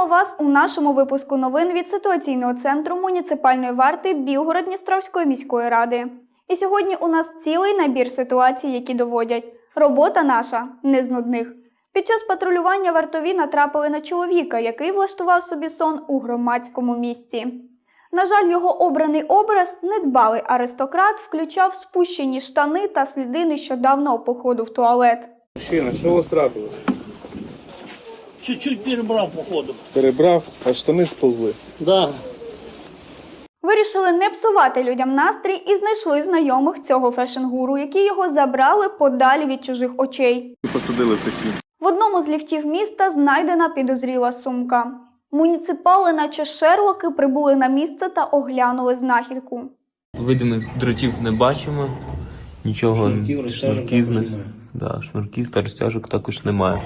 Вітаємо вас у нашому випуску новин від ситуаційного центру муніципальної варти Білгород-Дністровської міської ради. І сьогодні у нас цілий набір ситуацій, які доводять. Робота наша не з нудних. Під час патрулювання вартові натрапили на чоловіка, який влаштував собі сон у громадському місці. На жаль, його обраний образ, недбалий аристократ, включав спущені штани та сліди нещодавнього походу в туалет. Мужчина, що вас трапилось? Чуть-чуть перебрав походу. Перебрав, а штани сповзли. Да. Вирішили не псувати людям настрій і знайшли знайомих цього фешн-гуру, які його забрали подалі від чужих очей. Посадили в таксі. В одному з ліфтів міста знайдена підозріла сумка. Муніципали, наче шерлоки, прибули на місце та оглянули знахідку. Видимих дротів не бачимо, нічого Шнурків, шнурків, не- да, шнурків та розтяжок також немає.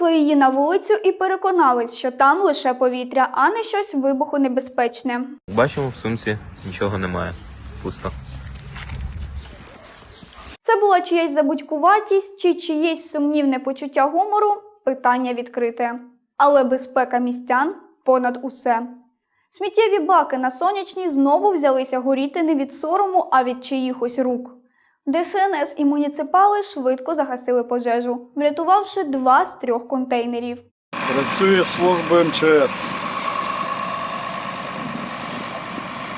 Винесли її на вулицю і переконались, що там лише повітря, а не щось вибухонебезпечне. Бачимо, в сумці нічого немає. Пусто. Це була чиясь забудькуватість чи чиєсь сумнівне почуття гумору питання відкрите. Але безпека містян понад усе. Сміттєві баки на сонячній знову взялися горіти не від сорому, а від чиїхось рук. ДСНС і муніципали швидко загасили пожежу, врятувавши два з трьох контейнерів. Працює служба МЧС.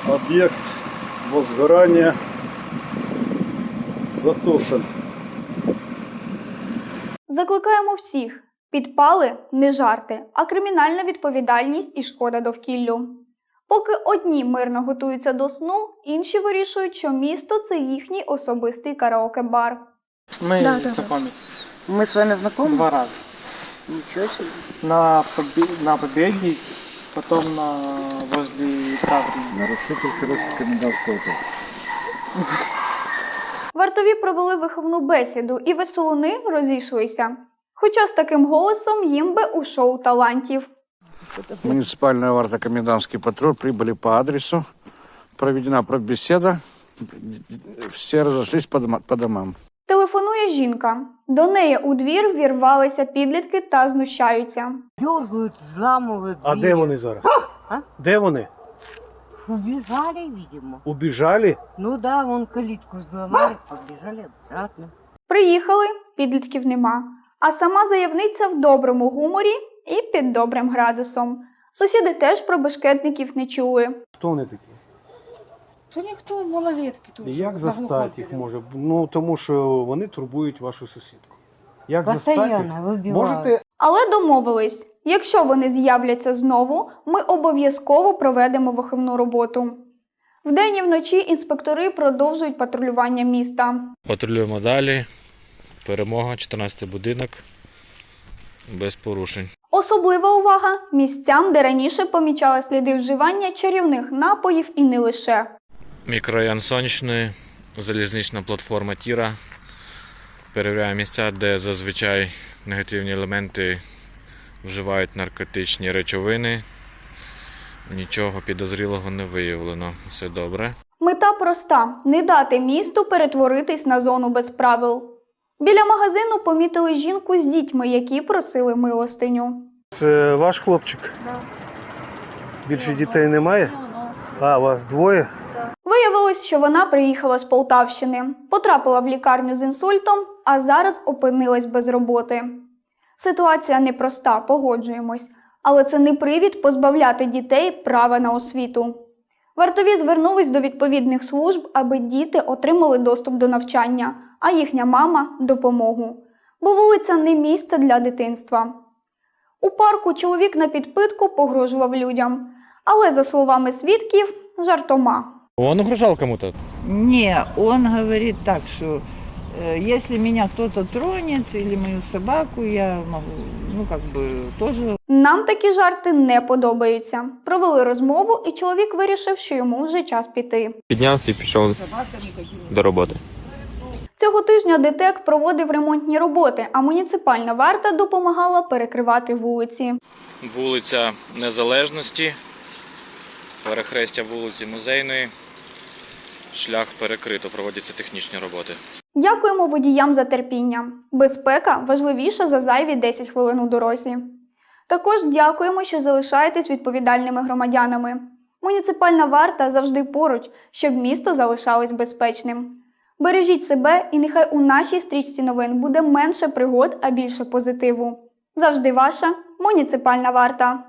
Об'єкт возгорання затушен. Закликаємо всіх: підпали не жарти, а кримінальна відповідальність і шкода довкіллю. Поки одні мирно готуються до сну, інші вирішують, що місто це їхній особистий караоке-бар. Мы Да, да, знакомы Мы с вами знакомы? два раза. Ничего себе. На, побе- на Победе, потом на возле Таврии. Нарушитель хороший комендантського часу. Вартові провели виховну бесіду, і веселуни розійшлися. Хоча з таким голосом їм би у шоу талантів. Муниципальная варта комендантский патруль прибыли по адресу. Проведена беседа. Все разошлись по, дома- по домам. Телефонує жінка. До неї у двір вірвалися підлітки та знущаються. Дергают, взламывают. А де вони зараз? А? Де вони? Убежали, видимо. Убіжали? Ну да, вон калитку взломали, побежали обратно. Приїхали, підлітків нема. А сама заявниця в доброму гуморі і під добрим градусом. Сусіди теж про бешкетників не чули. Хто вони такі? То никто, малолетки тут. Як застати їх може? Ну тому що вони турбують вашу сусідку. Як застати? вибивають. Можете Але домовились: якщо вони з'являться знову, ми обов'язково проведемо виховну роботу. Вдень і вночі інспектори продовжують патрулювання міста. Патрулюємо далі. Перемога, 14 будинок. Без порушень. Особлива увага місцям, де раніше помічали сліди вживання чарівних напоїв і не лише. Мікрорайон Сонячної, залізнична платформа Тіра. Перевіряємо місця, де зазвичай негативні елементи вживають наркотичні речовини. Нічого підозрілого не виявлено. Все добре. Мета проста: не дати місту перетворитись на зону без правил. Біля магазину помітили жінку з дітьми, які просили милостиню. це ваш хлопчик? Більше дітей немає? А, вас двоє? Виявилось, що вона приїхала з Полтавщини, потрапила в лікарню з інсультом, а зараз опинилась без роботи. Ситуація непроста, погоджуємось, але це не привід позбавляти дітей права на освіту. Вартові звернулись до відповідних служб, аби діти отримали доступ до навчання, а їхня мама допомогу. Бо вулиця не місце для дитинства. У парку чоловік на підпитку погрожував людям, але, за словами свідків, жартома. Он угрожал кому-то? Не, он говорит так, что э, если меня кто-то тронет или мою собаку, я могу, ну, как бы, тоже Нам такі жарти не подобаються. Провели розмову, і чоловік вирішив, що йому вже час піти. Піднявся і пішов до роботи. Цього тижня ДТЕК проводив ремонтні роботи, а муніципальна варта допомагала перекривати вулиці. Вулиця Незалежності, перехрестя вулиці Музейної. Шлях перекрито, проводяться технічні роботи. Дякуємо водіям за терпіння. Безпека важливіша за зайві 10 хвилин у дорозі. Також дякуємо, що залишаєтесь відповідальними громадянами. Муніципальна варта завжди поруч, щоб місто залишалось безпечним. Бережіть себе і нехай у нашій стрічці новин буде менше пригод, а більше позитиву. Завжди ваша муніципальна варта.